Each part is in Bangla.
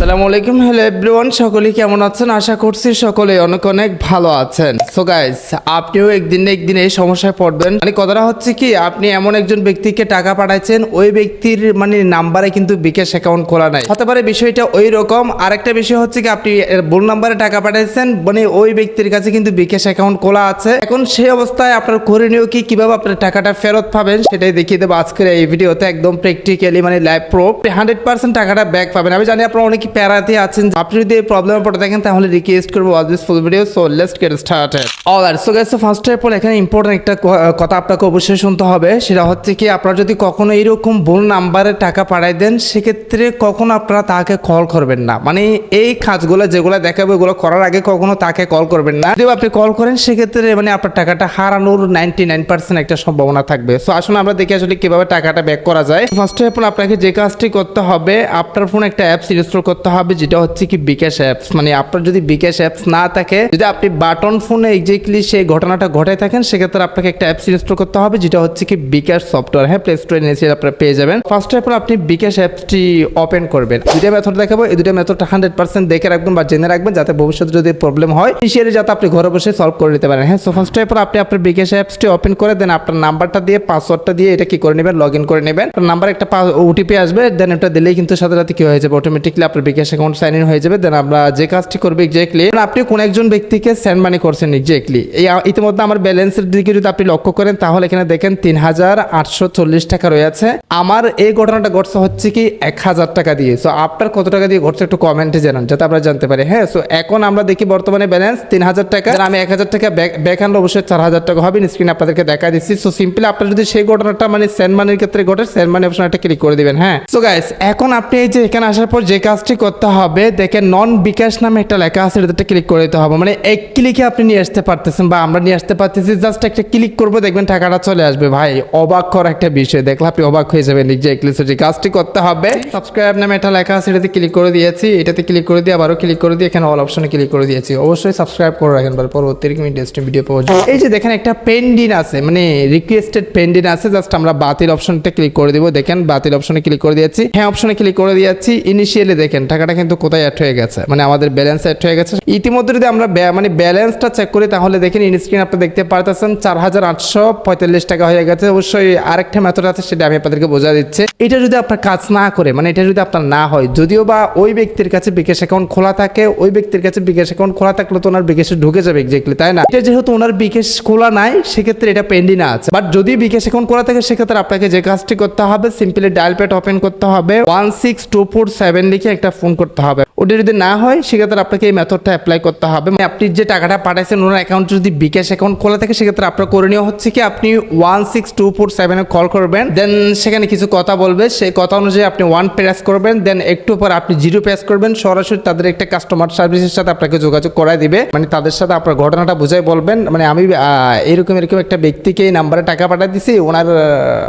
আসসালামু আলাইকুম। হ্যালো এভরিওয়ান সকলে কেমন আছেন? আশা করছি সকলে অনেক অনেক ভালো আছেন। সো গাইস আপনিও একদিন না একদিন এই সমস্যায় পড়বেন। মানে কথাটা হচ্ছে কি, আপনি এমন একজন ব্যক্তিকে টাকা পাঠাইছেন, ওই ব্যক্তির মানে নাম্বারে কিন্তু বিকাশ অ্যাকাউন্ট খোলা নাই। হতে পারে বিষয়টা ওই রকম। আরেকটা বিষয় হচ্ছে কি, আপনি ভুল নাম্বারে টাকা পাঠাইছেন মানে ওই ব্যক্তির কাছে কিন্তু বিকাশ অ্যাকাউন্ট খোলা আছে। এখন সেই অবস্থায় আপনার করণীয় কি, কীভাবে আপনার টাকাটা ফেরত পাবেন, সেটাই দেখিয়ে দেবো আজকের এই ভিডিওতে একদম প্র্যাকটিক্যালি মানে লাইভ প্রো হান্ড্রেড পার্সেন্ট টাকাটা ব্যাক পাবেন। আমি জানি আপনারা অনেকে প্যারাতে আছেন। আপনি যদি এই প্রবলেমে পড়ে থাকেন, তাহলে রিকোয়েস্ট করব watch this full video so let's get started alright so guys first of all এখানে ইম্পর্টেন্ট একটা কথা আপনাকে অবশ্যই শুনতে হবে। সেটা হচ্ছে কি, আপনারা যদি কখনো এরকম ভুল নাম্বারে টাকা পাঠাই দেন, সেক্ষেত্রে কখনো আপনারা তাকে কল করবেন না। মানে এই কাজগুলো যেগুলো দেখাবো এগুলো করার আগে কখনো তাকে কল করবেন না। যদি আপনি কল করেন, সেক্ষেত্রে মানে আপনার টাকাটা হারানোর নাইনটি নাইন পার্সেন্ট একটা সম্ভাবনা থাকবে। সো আসুন আমরা দেখি আসলে কীভাবে টাকাটা ব্যাক করা যায়। ফার্স্ট অফ অল আপনাকে যে কাজটি করতে হবে, আপনার ফোনে একটা অ্যাপস ইনস্টল করতে হবে, যেটা হচ্ছে কি বিকাশ অ্যাপস মানে আপনার যদি বিকাশ অ্যাপস না থাকে, যদি আপনি বাটন ফোনে এক্স্যাক্টলি সেই ঘটনাটা ঘটায় থাকেন, সেক্ষেত্রে আপনাকে একটা অ্যাপস ইনস্টল করতে হবে, যেটা হচ্ছে কি বিকাশ সফটওয়্যার হ্যাঁ প্লে স্টোরে নিয়ে আপনারা পেয়ে যাবেন। ফার্স্ট অফ অল আপনি বিকাশ অ্যাপসটি ওপেন করবেন। দুটো মেথড দেখাবো, এই দুটো মেথডটা হান্ড্রেড পার্সেন্ট দেখে রাখবেন বা জেনে রাখবেন, যাতে ভবিষ্যতে যদি প্রবলেম হয় ইনিশিয়ালি যাতে আপনি ঘরে বসে সলভ করে নিতে পারেন। হ্যাঁ সো ফার্স্ট অফ অল আপনি আপনার বিকাশ অ্যাপসটি ওপেন করে দেন, আপনার নাম্বারটা দিয়ে পাসওয়ার্ডটা দিয়ে এটা কি করে নেবেন? লগ ইন করে নেবেন। নাম্বার একটা ওটিপি আসবে দেন এটা দিলেই কিন্তু সাথে সাথে কি হয়ে যাবে? অটোমেটিকলি আপনার বিকাশ অ্যাকাউন্ট সাইন ইন হয়ে যাবে। দেন আমরা যে কাজটি করবে এক্স্যাক্টলি আপনি কোন একজন ব্যক্তিকে সেন্ড মানি করছেন এক্স্যাক্টলি এই ইতিমধ্যে আমার ব্যালেন্সের দিকে যদি আপনি লক্ষ্য করেন, তাহলে এখানে দেখেন তিন হাজার আটশো চল্লিশ টাকা রয়েছে। আমার এই ঘটনাটা ঘটছে হচ্ছে কি এক হাজার টাকা দিয়ে। সো আপনার কত টাকা দিয়ে ঘটছে একটু কমেন্টে জানান, যাতে আমরা জানতে পারি। হ্যাঁ সো এখন আমরা দেখি বর্তমানে ব্যালেন্স তিন হাজার টাকা আমি এক হাজার টাকা ব্যাক অবশ্যই চার হাজার টাকা হবে। স্ক্রিনে আপনাদেরকে দেখা দিচ্ছি। সো সিম্পলি আপনার যদি সেই ঘটনাটা মানে সেন্ড মানির ক্ষেত্রে ঘটে সেন্ড মানি অপশন একটা ক্লিক করে দিবেন। হ্যাঁ সো গাইস এখন আপনি এই যে এখানে আসার পর যে কাজটি করতে হবে, দেখেন নন বিকাশ নামে একটা লেখা আছে, এটাতে ক্লিক করে দিতে হবে। মানে এক ক্লিকে আপনি নিয়ে আসতে পারতেছেন বা আমরা নিয়ে আসতে পারতেছি জাস্ট একটা ক্লিক করব, দেখবেন টাকাটা চলে আসবে। ভাই, অবাক করা একটা বিষয়, দেখলে আপনি অবাক হয়ে যাবেন যে কাজটি করতে হবে। সাবস্ক্রাইব নামে একটা লেখা আছে, এটাতে ক্লিক করে দিয়েছি, এটাতে ক্লিক করে দিয়ে আবারও ক্লিক করে দিয়ে এখানে অল অপশনে ক্লিক করে দিয়েছি। অবশ্যই সাবস্ক্রাইব করে রাখেন পরে পরবর্তী ইন্টারেস্টিং ভিডিও পাওয়ার জন্য। এই যে দেখেন একটা পেন্ডিং আছে মানে রিকোয়েস্টেড পেন্ডিং আছে জাস্ট আমরা বাতিল অপশনটা ক্লিক করে দিব। দেখেন, বাতিল অপশনে ক্লিক করে দিয়েছি। হ্যাঁ অপশনে ক্লিক করে দিয়েছি। ইনিশিয়ালি দেখেন, টাকাটা কিন্তু কোথায় অ্যাড হয়ে গেছে? মানে আমাদের ব্যালেন্স অ্যাড হয়ে গেছে। ইতিমধ্যে যদি আমরা মানে ব্যালেন্সটা চেক করি তাহলে দেখেন ইন স্ক্রিন আপনি দেখতে পারতেছেন চার হাজার আটশো পঁয়তাল্লিশ টাকা হয়ে গেছে। অবশ্যই আরেকটা মেথড আছে, সেটা আমি আপনাদেরকে বোঝা দিচ্ছি। এটা যদি আপনার কাজ না করে মানে এটা যদি আপনার না হয়, যদিও বা ওই ব্যক্তির কাছে বিকাশ অ্যাকাউন্ট খোলা থাকে, ওই ব্যক্তির কাছে বিকাশ অ্যাকাউন্ট খোলা থাকলে তো ওনার বিকাশে ঢুকে যাবে এক্স্যাক্টলি তাই না? এটা যেহেতু ওনার বিকাশ খোলা নাই, সেক্ষেত্রে এটা পেন্ডিং আছে। বাট যদি বিকাশ অ্যাকাউন্ট খোলা থাকে, সেক্ষেত্রে আপনাকে যে কাজটি করতে হবে সিম্পলি ডায়াল প্যাড ওপেন করতে হবে one six two four seven লিখে একটা ফোন করতে হবে। ওটা যদি না হয়, সেক্ষেত্রে আপনাকে এই মেথডটা অ্যাপ্লাই করতে হবে। আপনি যে টাকাটা পাঠাইছেন ওনার অ্যাকাউন্ট যদি বিকাশ অ্যাকাউন্ট খোলা থাকে, সেক্ষেত্রে আপনার করণীয় হচ্ছে কি, আপনি ওয়ান সিক্স টু ফোর সেভেনে কল করবেন দেন সেখানে কিছু কথা বলবে, সেই কথা অনুযায়ী আপনি ওয়ান প্রেস করবেন দেন একটু পর আপনি জিরো প্রেস করবেন, সরাসরি তাদের একটা কাস্টমার সার্ভিসের সাথে আপনাকে যোগাযোগ করায় দিবে। মানে তাদের সাথে আপনার ঘটনাটা বুঝাই বলবেন মানে আমি এরকম এরকম একটা ব্যক্তিকে এই নাম্বারে টাকা পাঠিয়ে দিছি, ওনার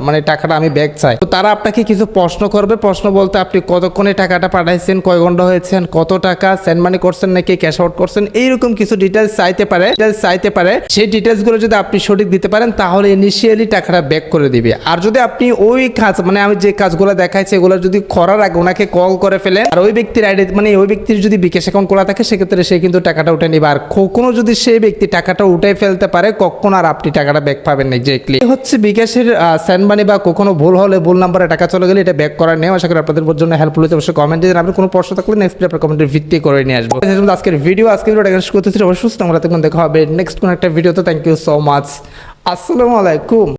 মানে টাকাটা আমি ব্যাক চাই। তো তারা আপনাকে কিছু প্রশ্ন করবে, প্রশ্ন বলতে আপনি কতক্ষণে টাকাটা পাঠাইছেন, কয় ঘণ্টা হয়েছেন, কত টাকা সেন্ড মানি করছেন নাকি ক্যাশ আউট করছেন, এইরকম কিছু ডিটেলস চাইতে পারে। ডিটেলস চাইতে পারে, সেই ডিটেলসগুলো যদি আপনি সঠিক দিতে পারেন, তাহলে ইনিশিয়ালি টাকাটা ব্যাক করে দিবে। আর যদি আপনি ওই কাজ মানে আমি যে কাজগুলো দেখাইছি এগুলো যদি করার আগে ওনাকে কল করে ফেলেন, আর ওই ব্যক্তির আইডি মানে ওই ব্যক্তির যদি বিকাশ অ্যাকাউন্ট খোলা থাকে, সেক্ষেত্রে সে কিন্তু টাকাটা উঠে নিবে। আর কখনো যদি সেই ব্যক্তি টাকাটা উঠে ফেলতে পারে আর আপনি টাকাটা ব্যাক পাবেন না এক্স্যাক্টলি হচ্ছে বিকাশের সেন্ড মানি বা কখনো ভুল হলে ভুল নাম্বারে টাকা চলে গেলে এটা ব্যাক করার নেই আশা করি আপনাদের জন্য হেল্পফুল হচ্ছে অবশ্যই কমেন্টে জানাবেন। আপনার কোনো প্রশ্ন থাকলে নেক্সট আপনার কমেন্টের ভিত্তি করে নিয়ে আসব। আজকের ভিডিও আজকের ভিডিওটা করতেছি। অবশ্যই আমরা তখন দেখা হবে। নেক্সট কোনো একটা ভিডিওতে থ্যাংক ইউ সো মাচ আসসালামু আলাইকুম